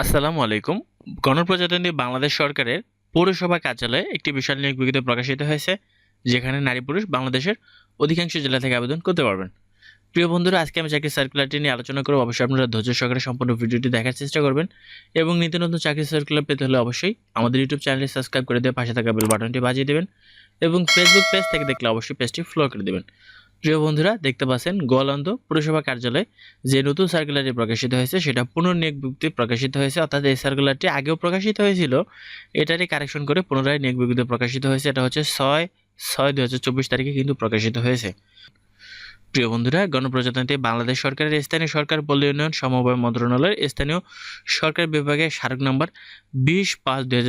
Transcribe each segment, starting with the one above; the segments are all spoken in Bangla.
আসসালামু আলাইকুম। গণপ্রজাতন্ত্রী বাংলাদেশ সরকারের পৌরসভা কার্যালয়ে একটি বিশাল নিয়োগ বিজ্ঞপ্তি প্রকাশিত হয়েছে, যেখানে নারী পুরুষ বাংলাদেশের অধিকাংশ জেলা থেকে আবেদন করতে পারবেন। প্রিয় বন্ধুরা, আজকে আমি চাকরি সার্কুলারটি নিয়ে আলোচনা করব। অবশ্যই আপনারা ধৈর্য সহকারে সম্পূর্ণ ভিডিওটি দেখার চেষ্টা করবেন এবং নিত্য নতুন চাকরি সার্কুলার পেতে হলে অবশ্যই আমাদের ইউটিউব চ্যানেলটি সাবস্ক্রাইব করে দিয়ে পাশে থাকা বেল বাটনটি বাজিয়ে দেবেন এবং ফেসবুক পেজ থেকে দেখলে অবশ্যই পেজটি ফলো করে দেবেন। প্রিয় বন্ধুরা, দেখতে পাচ্ছেন গোয়ালন্দ পুরসভা কার্যালয়ে যে নতুন সার্কুলারটি প্রকাশিত হয়েছে, সেটা পুনর্নিয়োগ বিজ্ঞপ্তি প্রকাশিত হয়েছে। অর্থাৎ এই সার্কুলারটি আগেও প্রকাশিত হয়েছিল, এটারই কারেকশন করে পুনরায় নিয়োগ বিজ্ঞপ্তি প্রকাশিত হয়েছে। এটা হচ্ছে ছয় ছয় দু তারিখে কিন্তু প্রকাশিত হয়েছে। প্রিয় বন্ধুরা, গণপ্রজাতন্ত্রী বাংলাদেশ সরকারের স্থানীয় সরকার পল্লী উন্নয়ন সমবায় মন্ত্রণালয়ের স্থানীয় সরকার বিভাগের স্মারক নম্বর বিশ পাঁচ দুই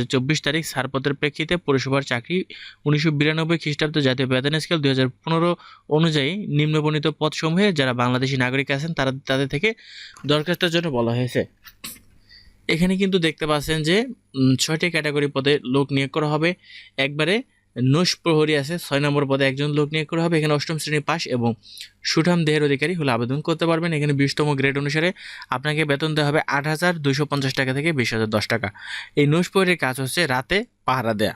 তারিখ ছাড়পত্রের প্রেক্ষিতে পৌরসভার চাকরি উনিশশো বিরানব্বই খ্রিস্টাব্দ জাতীয় বেতন স্কেল দুই হাজার পনেরো অনুযায়ী নিম্নবর্ণিত পদসমূহে যারা বাংলাদেশি নাগরিক আছেন, তারা তাদের থেকে দরখাস্তের জন্য বলা হয়েছে। এখানে কিন্তু দেখতে পাচ্ছেন যে ছয়টি ক্যাটাগরি পদে লোক নিয়োগ করা হবে। একবারে নৈশ প্রহরী আছে, ছয় নম্বর পদে একজন লোক নিয়োগ করা হবে। এখানে অষ্টম শ্রেণি পাস এবং সুঠাম দেহের অধিকারী হলে আবেদন করতে পারবেন। এখানে বিশতম গ্রেড অনুসারে আপনাকে বেতন দেওয়া হবে আট হাজার দুশো পঞ্চাশ টাকা থেকে বিশ হাজার দশ টাকা। এই নৈশ প্রহরীর কাজ হচ্ছে রাতে পাহারা দেয়া।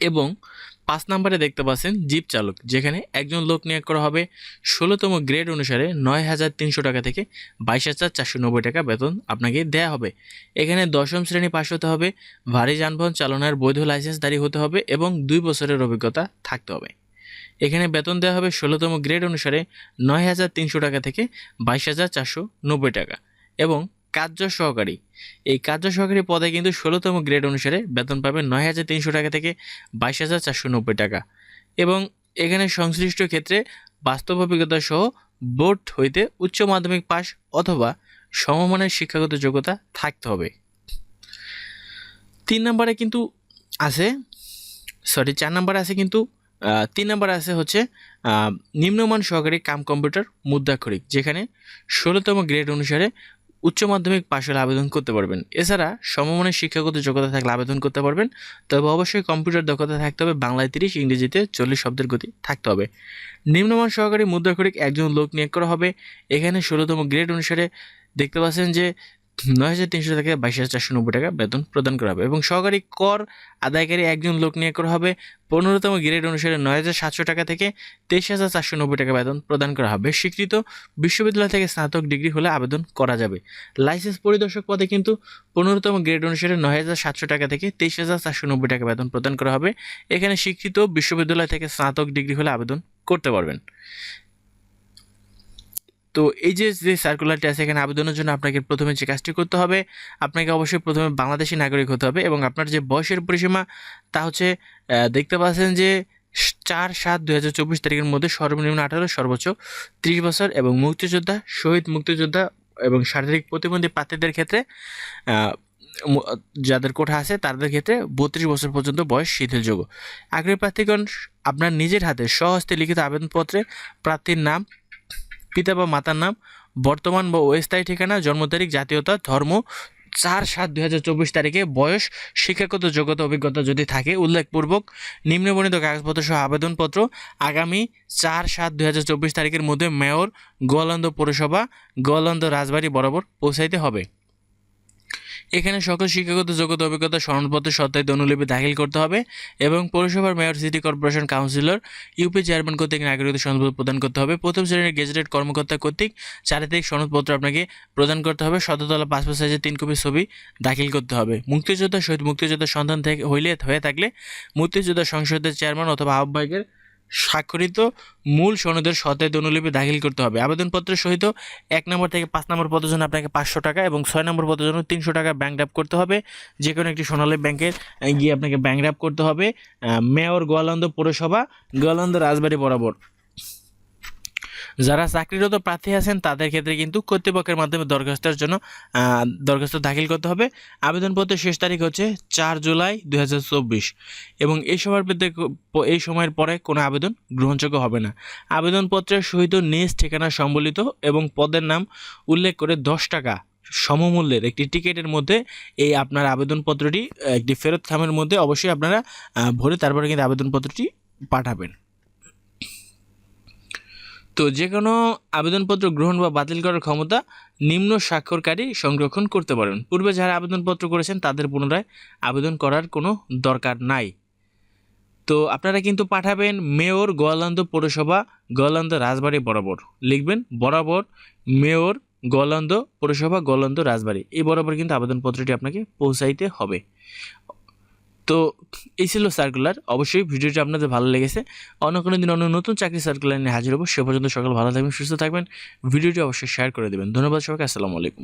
এবং পাঁচ নম্বরে দেখতে পাচ্ছেন জিপ চালক, যেখানে একজন লোক নিয়োগ করা হবে ষোলোতম গ্রেড অনুসারে নয় হাজার তিনশো টাকা থেকে বাইশ হাজার চারশো নব্বই টাকা বেতন আপনাকে দেয়া হবে। এখানে দশম শ্রেণি পাশ হতে হবে, ভারী যানবাহন চালনার বৈধ লাইসেন্সধারী হতে হবে এবং দুই বছরের অভিজ্ঞতা থাকতে হবে। এখানে বেতন দেওয়া হবে ষোলোতম গ্রেড অনুসারে নয় হাজার তিনশো টাকা থেকে বাইশ হাজার চারশো নব্বই টাকা এবং কার্য সহকারী। এই কার্য সহকারী পদে কিন্তু ষোলোতম গ্রেড অনুসারে বেতন পাবেন নয় হাজার তিনশো টাকা থেকে বাইশ হাজার চারশো নব্বই টাকা। এবং এখানে সংশ্লিষ্ট ক্ষেত্রে বাস্তব অভিজ্ঞতা সহ বোর্ড হইতে উচ্চ মাধ্যমিক পাস অথবা সমমানের শিক্ষাগত যোগ্যতা থাকতে হবে। তিন নম্বরে কিন্তু আছে সরি চার নম্বরে আছে কিন্তু তিন নম্বরে আছে হচ্ছে নিম্নমান সহকারী কাম কম্পিউটার মুদ্রাক্ষরিক, যেখানে ষোলোতম গ্রেড অনুসারে উচ্চ মাধ্যমিক পাশ হলে আবেদন করতে পারবেন। এছাড়া সমমানের শিক্ষাগত যোগ্যতা থাকলে আবেদন করতে পারবেন। তবে অবশ্যই কম্পিউটার দক্ষতা থাকতে হবে, বাংলায় তিরিশ, ইংরেজিতে চল্লিশ শব্দের গতি থাকতে হবে। নিম্নমান সহকারী মুদ্রাক্ষরিক একজন লোক নিয়োগ করা হবে। এখানে ষোলোতম গ্রেড অনুসারে দেখতে পাচ্ছেন যে নয় হাজার তিনশো থেকে বাইশ হাজার চারশো নব্বই টাকা বেতন প্রদান করা হবে এবং সহকারী কর আদায়কারী একজন লোক নিয়োগ করা হবে। পনেরোতম গ্রেড অনুসারে নয় হাজার সাতশো টাকা থেকে তেইশ হাজার চারশো নব্বই টাকা বেতন প্রদান করা হবে। স্বীকৃত বিশ্ববিদ্যালয় থেকে স্নাতক ডিগ্রি হলে আবেদন করা যাবে। লাইসেন্স পরিদর্শক পদে কিন্তু পনেরোতম গ্রেড অনুসারে নয় হাজার সাতশো টাকা থেকে তেইশ হাজার চারশো নব্বই টাকা বেতন প্রদান করা হবে। এখানে স্বীকৃত বিশ্ববিদ্যালয় থেকে স্নাতক ডিগ্রি হলে আবেদন করতে পারবেন। তো এই যে যে সার্কুলারটি আছে এখানে আবেদনের জন্য আপনাকে প্রথমে যে কাজটি করতে হবে, আপনাকে অবশ্যই প্রথমে বাংলাদেশি নাগরিক হতে হবে এবং আপনার যে বয়সের পরিসীমা তা হচ্ছে দেখতে পাচ্ছেন যে চার সাত দু হাজার চব্বিশ তারিখের মধ্যে সর্বনিম্ন আঠারো, সর্বোচ্চ ত্রিশ বছর এবং মুক্তিযোদ্ধা, শহীদ মুক্তিযোদ্ধা এবং শারীরিক প্রতিবন্ধী প্রার্থীদের ক্ষেত্রে যাদের কোঠা আছে তাদের ক্ষেত্রে বত্রিশ বছর পর্যন্ত বয়স শিথিলযোগ্য আগ্রহী প্রার্থীগণ, আপনার নিজের হাতে স্বহস্তে লিখিত আবেদনপত্রে প্রার্থীর নাম পিতা বা মাতার নাম, বর্তমান বা অস্থায়ী ঠিকানা, জন্ম তারিখ, জাতীয়তা, ধর্ম, চার সাত দুই হাজার চব্বিশ তারিখে, বয়স, শিক্ষাগত যোগ্যতা, অভিজ্ঞতা যদি থাকে, উল্লেখপূর্বক নিম্নবর্ণিত কাগজপত্র সহ আবেদনপত্র, আগামী চার সাত দুই হাজার চব্বিশ তারিখের মধ্যে মেয়র, গোয়ালন্দ পৌরসভা, গোয়ালন্দ রাজবাড়ি বরাবর পৌঁছাইতে হবে। এখানে সকল শিক্ষাগত যোগ্যতা, অভিজ্ঞতা সনদপত্র সত্যায়িত অনুলিপি দাখিল করতে হবে এবং পৌরসভার mayor, city corporation councillor, UP chairman কর্তৃক নাগরিকত্ব সনদপত্র প্রদান করতে হবে। প্রথম শ্রেণির গেজেটেড কর্মকর্তা কর্তৃক চারিত্রিক সনদপত্র আপনাকে প্রদান করতে হবে। শততলা পাসপোর্ট সাইজের তিন কপি ছবি দাখিল করতে হবে। মুক্তিযোদ্ধা শহীদ মুক্তিযোদ্ধার সন্তান থেকে হইলে হয়ে থাকলে মুক্তিযোদ্ধা সংসদের চেয়ারম্যান অথবা আহ্বায়কের স্বাক্ষরিত মূল সনদের সত্যায়িত অনুলিপি দাখিল করতে হবে। আবেদনপত্রের সহিত এক নম্বর থেকে পাঁচ নম্বর পদের জন্য আপনাকে পাঁচশো টাকা এবং ছয় নম্বর পদের জন্য তিনশো টাকা ব্যাংক ড্রাপ করতে হবে। যে কোনো একটি সোনালী ব্যাংকের গিয়ে আপনাকে ব্যাংক ড্রাপ করতে হবে। মেয়র গোয়ালন্দ পৌরসভা, গোয়ালন্দ রাজবাড়ি বরাবর। যারা চাকরিরত প্রার্থী আছেন, তাদের ক্ষেত্রে কিন্তু কর্তৃপক্ষের মাধ্যমে দরখাস্তের জন্য দরখাস্ত দাখিল করতে হবে। আবেদনপত্রের শেষ তারিখ হচ্ছে চার জুলাই দু হাজার চব্বিশ। এবং এই সময়ের এই সময়ের পরে কোনো আবেদন গ্রহণযোগ্য হবে না। আবেদনপত্রের সহিত নিজ ঠিকানা সম্বলিত এবং পদের নাম উল্লেখ করে দশ টাকা সমমূল্যের একটি টিকিটের মধ্যে এই আপনার আবেদনপত্রটি, একটি ফেরত খামের মধ্যে অবশ্যই আপনারা ভরে তারপরে কিন্তু আবেদনপত্রটি পাঠাবেন। তো যে কোনো আবেদনপত্র গ্রহণ বা বাতিল করার ক্ষমতা নিম্ন স্বাক্ষরকারী সংরক্ষণ করতে পারেন। পূর্বে যারা আবেদনপত্র করেছেন, তাদের পুনরায় আবেদন করার কোনো দরকার নাই। তো আপনারা কিন্তু পাঠাবেন মেয়র গোয়ালন্দ পৌরসভা, গোয়ালন্দ রাজবাড়ি বরাবর। লিখবেন, বরাবর মেয়র গোয়ালন্দ পৌরসভা, গোয়ালন্দ রাজবাড়ি। এই বরাবর কিন্তু আবেদনপত্রটি আপনাকে পৌঁছাইতে হবে। তো এই ছিল সার্কুলার অবশ্যই ভিডিওটি আপনাদের ভালো লেগেছে। অন্য কোনো দিন অন্য নতুন চাকরি সার্কুলার নিয়ে হাজির হব। সে পর্যন্ত সকাল ভালো থাকবেন, সুস্থ থাকবেন। ভিডিওটি অবশ্যই শেয়ার করে দেবেন। ধন্যবাদ সবাইকে। আসসালামু আলাইকুম।